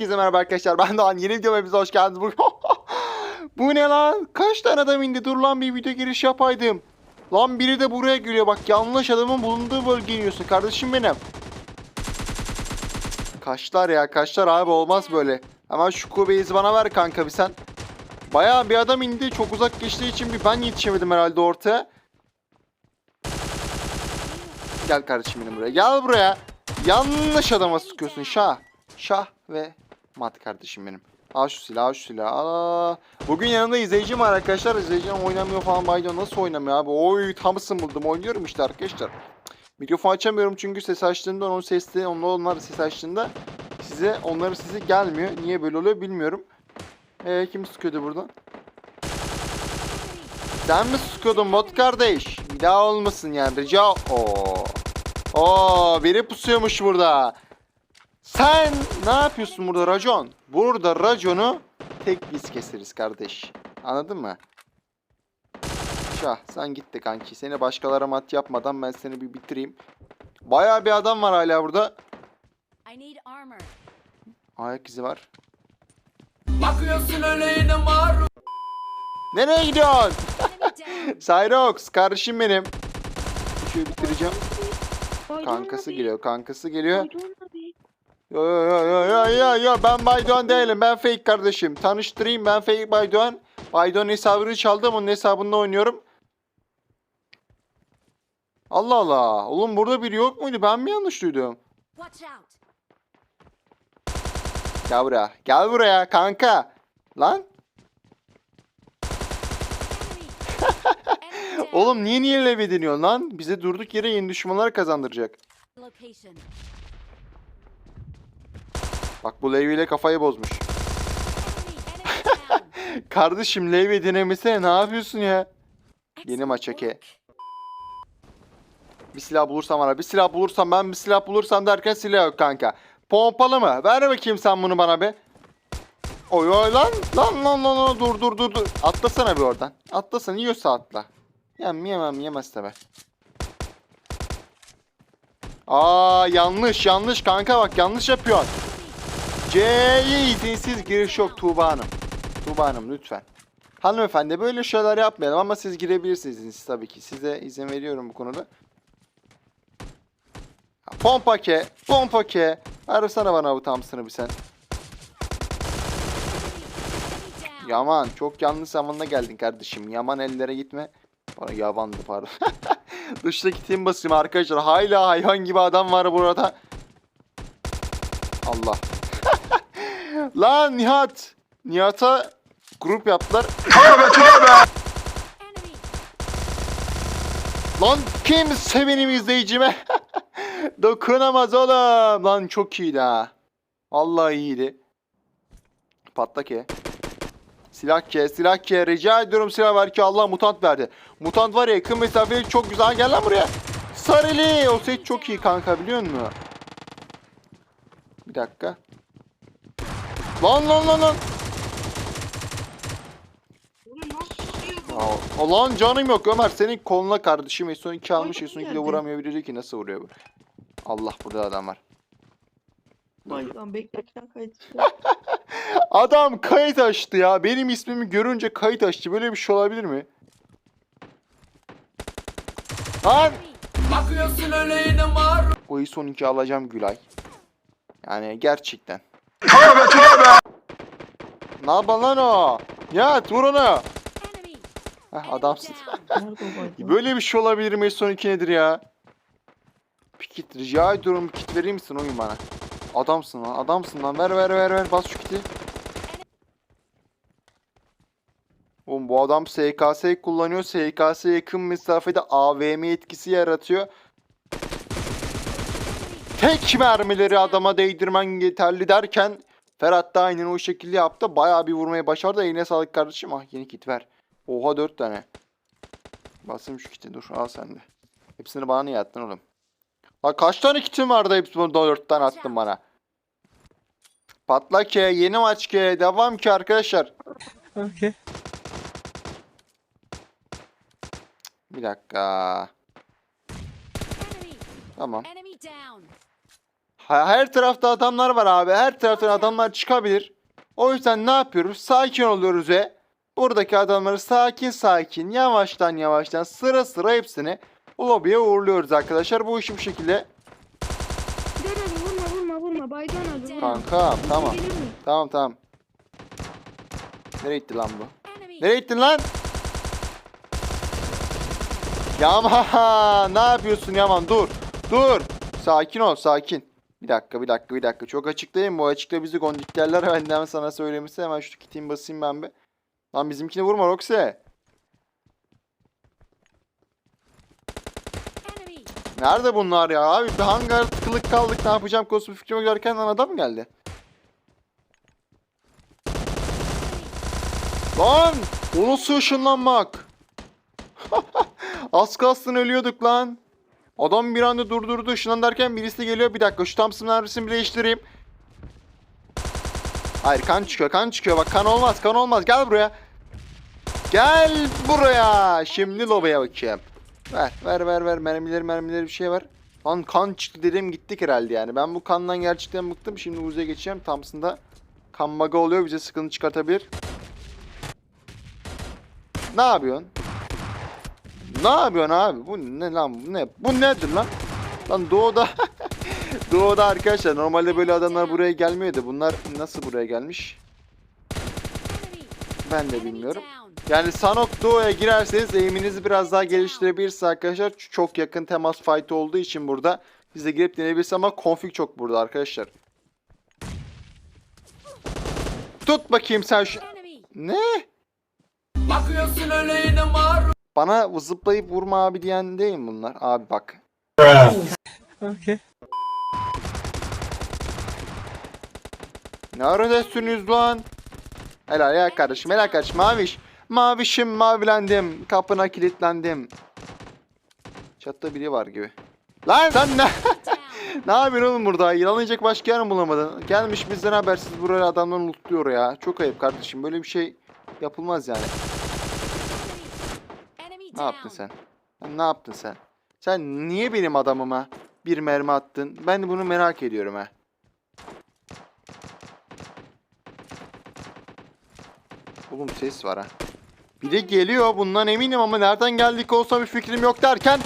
Herkese merhaba arkadaşlar. Ben Doğan. Yeni videoma hepinize hoş geldiniz. Bu... Bu ne lan? Kaç tane adam indi? Dur lan bir video giriş yapaydım. Lan biri de buraya geliyor. Bak yanlış adamın bulunduğu bölgeye iniyorsun. Kardeşim benim. Kaçlar ya kaçlar abi olmaz böyle. Hemen şu kubeyizi bana ver kanka bir sen. Bayağı bir adam indi. Çok uzak geçtiği için bir ben yetişemedim herhalde ortaya. Gel kardeşim benim buraya. Gel buraya. Yanlış adama sıkıyorsun şah. Şah ve mat kardeşim benim. Al şu silahı, al şu silahı. Aa, bugün yanımda izleyicim var arkadaşlar. İzleyicim oynamıyor falan. Baydo nasıl oynamıyor abi? Oy tam ısınıldım. Oynuyorum işte arkadaşlar. Mikrofon açamıyorum çünkü ses açtığında onun sesli, onlar, onlar ses açtığında size, onların sesi gelmiyor. Niye böyle oluyor bilmiyorum. Ee, kim sıkıyordu buradan? Sen mi sıkıyordun bot kardeş? Bir daha olmasın yani rica... Oo. Oo, biri pusuyormuş burada. Sen ne yapıyorsun burada racon? Burada raconu tek biz keseriz kardeş. Anladın mı? Şah sen git de kanki. Seni başkalara mat yapmadan ben seni bir bitireyim. Bayağı bir adam var hala burada. I need armor. Ayak izi var. Bakıyorsun öyle yine maruz Nereye gidiyorsun? Cyrox kardeşim benim. Şöyle bitireceğim. Kankası geliyor, kankası geliyor. Yo yo yo yo yo yo yo ben Baydoğan değilim ben fake kardeşim. Tanıştırayım ben fake Baydoğan. Baydoğan hesabını çaldım onun hesabında oynuyorum. Allah Allah. Oğlum burada biri yok muydu? Ben mi yanlış duydum? Gel buraya. Gel buraya kanka. Lan. Oğlum niye niye lev ediniyorsun lan? Bize durduk yere yeni düşmanlar kazandıracak. Bak bu lev ile kafayı bozmuş. Kardeşim lev edinemesene ne yapıyorsun ya? Yeni maç work. Bir silah bulursam ara. Bir silah bulursam ben bir silah bulursam derken silah yok kanka. Pompalı mı? Ver bakayım sen bunu bana be. Oy oy lan. Lan lan lan lan. Dur dur dur dur. Atlasana bir oradan. Atlasana yiyorsa atla. Yem yemem yemez tabi. Aa yanlış yanlış kanka bak yanlış yapıyorsun. C'ye izinsiz giriş yok Tuğba Hanım. Tuğba Hanım lütfen. Hanımefendi böyle şeyler yapmayalım ama siz girebilirsiniz izinsiz tabii ki. Size izin veriyorum bu konuda. Pompa ke, pompa ke. Arasana bana bu Thompson'ı bir sen. Yaman çok yanlış zamanda geldin kardeşim. Yaman ellere gitme. Bana yavandı pardon. Dıştaki tim basayım arkadaşlar. Hala hayvan gibi adam var burada. Allah. Lan Nihat. Nihat'a grup yaptılar. Enemy. Lan kimse benim izleyicime dokunamaz oğlum. Lan çok iyiydi ha. Vallahi iyiydi. Patla ki. Silah ke, silah ke. Rica ediyorum silah ver ki Allah mutant verdi. Mutant var ya yakın mesafeli çok güzel. Gel lan buraya. Sarili. O set çok iyi kanka biliyor musun? Bir dakika. Lan lan lan lan. Aa, Ulan canım yok Ömer senin koluna kardeşim S12 almış Ay, S12 de vuramıyor biri ki nasıl vuruyor bu? Allah burada adam var. Baydoğan beklerken kayıt Adam kayıt açtı ya. Benim ismimi görünce kayıt açtı. Böyle bir şey olabilir mi? Lan! Bakıyorsun öyle yine O S12 alacağım Gülay. Yani gerçekten. Ne yapalım lan o? Ya vur onu. Heh, adamsın. Böyle bir şey olabilir mi? S12 nedir ya? Bir kit rica ediyorum. Kit verir misin oyun bana? Adamsın lan. Adamsın lan. Ver ver ver ver. Bas şu kiti. Oğlum bu adam SKS kullanıyor. SKS yakın mesafede AVM etkisi yaratıyor. Tek mermileri adama değdirmen yeterli derken Ferhat da aynen o şekilde yaptı. Bayağı bir vurmayı başardı. Eline sağlık kardeşim. Ah yeni kit ver. Oha 4 tane. Basayım şu kiti dur al sen de. Hepsini bana niye attın oğlum? Lan kaç tane kitim vardı hepsini 4 tane attın bana. Patla ki yeni maç ki devam ki arkadaşlar. Okay. Bir dakika. Tamam. Ha- Her tarafta adamlar var abi. Her taraftan adamlar çıkabilir. O yüzden ne yapıyoruz? Sakin oluyoruz ve buradaki adamları sakin sakin yavaştan yavaştan sıra sıra hepsini lobiye uğurluyoruz arkadaşlar. Bu işi bu şekilde. Dur hadi vurma vurma vurma. Baydan hadi vurma. Kanka tamam. Gelir mi? Tamam tamam. Nereye gitti lan bu? Nereye gittin lan? Yaman ne yapıyorsun Yaman dur dur. Sakin ol sakin. Bir dakika bir dakika bir dakika. Çok açıklayayım. Bu açıkta bizi gondiklerler. Benden sana söylemişse hemen şu kitimi basayım ben bir. Lan bizimkini vurma Enemy. nerede bunlar ya? Abi bir hangar tıkılık kaldık. Ne yapacağım? Konusu bir fikrim yok derken lan adam geldi? Lan! O nasıl ışınlanmak Az kalsın ölüyorduk lan. Adam bir anda durdurdu ışınlan derken birisi de geliyor. Bir dakika şu Thompson mermisini değiştireyim. Hayır kan çıkıyor kan çıkıyor. Bak kan olmaz kan olmaz. Gel buraya. Gel buraya. Şimdi lobaya bakayım. Ver ver ver ver mermileri mermileri bir şey ver. Lan kan çıktı dedim gittik herhalde yani. Ben bu kandan gerçekten bıktım. Şimdi Uzi'ye geçeceğim. Thompson'da kan bug'ı oluyor. Bize sıkıntı çıkartabilir. Ne yapıyorsun? Ne yapıyorsun abi? Bu ne lan? Bu ne? Bu nedir lan? Lan doğuda Doğuda arkadaşlar normalde böyle adamlar buraya gelmiyordu. Bunlar nasıl buraya gelmiş? Ben de bilmiyorum. Yani Sanok Doğu'ya girerseniz eğiminizi biraz daha geliştirebilirsiniz arkadaşlar. Çok yakın temas fight olduğu için burada siz girip deneyebilirsiniz ama config çok burada arkadaşlar. Tut bakayım sen şu... Ne? Bakıyorsun öyle yine Bana zıplayıp vurma abi diyen değil mi bunlar? Abi bak. Ne aradasınız lan? Helal ya kardeşim, helal kardeşim. Maviş. Mavişim, mavilendim. Kapına kilitlendim. Çatta biri var gibi. Lan sen ne? Ne yapıyorsun oğlum burada? Yılanlayacak başka yer mi bulamadın? Gelmiş bizden habersiz buraya adamları lootluyor ya. Çok ayıp kardeşim. Böyle bir şey yapılmaz yani. Ne yaptın sen? Ne yaptın sen? Sen niye benim adamıma bir mermi attın? Ben bunu merak ediyorum ha. Oğlum ses var ha. Bir de geliyor bundan eminim ama nereden geldik olsa bir fikrim yok derken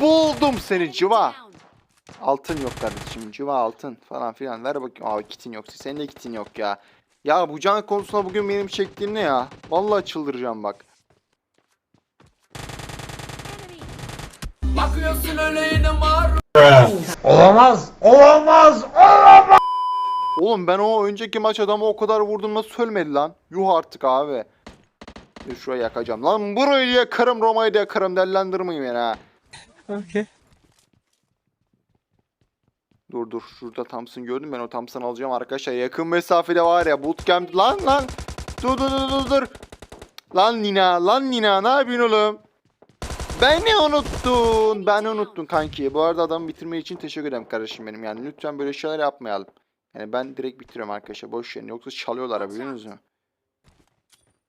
buldum seni down. Altın yok kardeşim civa altın falan filan ver bakayım. Aa kitin yoksa senin de kitin yok ya. Ya bu can konusunda bugün benim çektiğim ne ya? Vallahi çıldıracağım bak. Bakıyorsun öyle yine maruz Olamaz, olamaz, Oğlum ben o önceki maç adamı o kadar vurdum nasıl ölmedi lan? Yuh artık abi. Dur şurayı yakacağım. Lan burayı da yakarım Roma'yı da yakarım dellendirmeyin beni ha. Okay. Dur dur şurada Thompson gördüm ben o Thompson alacağım arkadaşlar. Yakın mesafede var ya bootcamp lan lan. Dur dur dur dur dur. Lan Nina lan Nina ne yapıyorsun oğlum? Beni unuttun. Beni unuttun kanki. Bu arada adamı bitirme için teşekkür ederim kardeşim benim. Yani lütfen böyle şeyler yapmayalım. Yani ben direkt bitiriyorum arkadaşlar. Boş verin. Yoksa çalıyorlar ha, biliyor musunuz?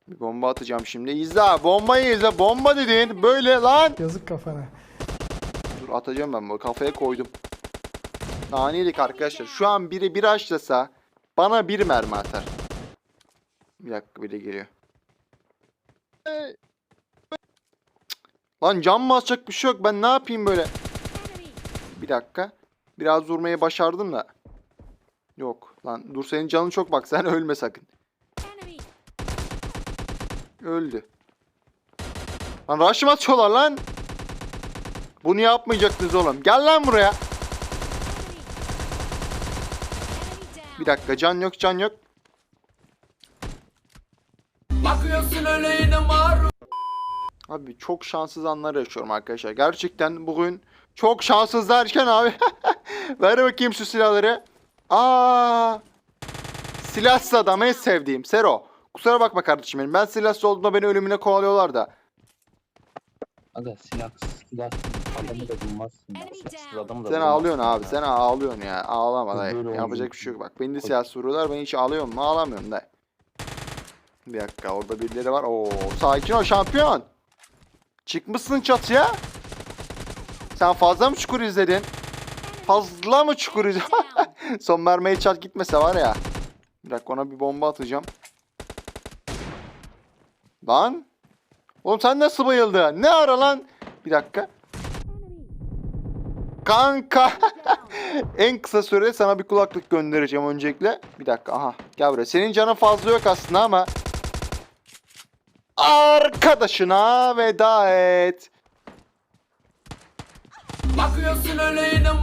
Bir bomba atacağım şimdi. İzle. Bombayı izle. Bomba dedin. Böyle lan. Yazık kafana. Dur atacağım ben bu. Kafaya koydum. Naniyelik arkadaşlar. Şu an biri bir açlasa bana bir mermi atar. Bir dakika biri geliyor. Lan cam basacak bir şey yok. Ben ne yapayım böyle? Bir dakika. Biraz vurmayı başardım da. Yok. Lan dur senin canın çok bak. Sen ölme sakın. Öldü. Lan rush mı atıyorlar lan? Bunu yapmayacaktınız oğlum. Gel lan buraya. Bir dakika can yok can yok. Bakıyorsun öyle yine maruz Abi çok şanssız anlar yaşıyorum arkadaşlar. Gerçekten bugün çok şanssız derken abi. Ver bakayım şu silahları. Aa! Silahsız adam en sevdiğim. Sero. Kusura bakma kardeşim benim. Ben silahsız olduğumda beni ölümüne kovalıyorlar da. Aga silah, silah adamı da bulmazsın. ya. Silahsız adamı da Sen ağlıyorsun abi. ya. Sen ağlıyorsun ya. Ağlama dayı. böyle Yapacak oluyor. bir şey yok. Bak beni de silahsız vuruyorlar. Ben hiç ağlıyorum mu? Ağlamıyorum dayı. Bir dakika orada birileri var. Oo sakin ol şampiyon. Çıkmışsın çatıya. Sen fazla mı çukur izledin? Fazla mı çukuruz? Down. Son mermiye çat gitmese var ya. Bir dakika ona bir bomba atacağım. Lan. Oğlum sen nasıl bayıldın? Ne ara lan? Bir dakika. Kanka. en kısa sürede sana bir kulaklık göndereceğim öncelikle. Bir dakika aha gel buraya. Senin canın fazla yok aslında ama. Arkadaşına veda et. Bakıyorsun öyle yine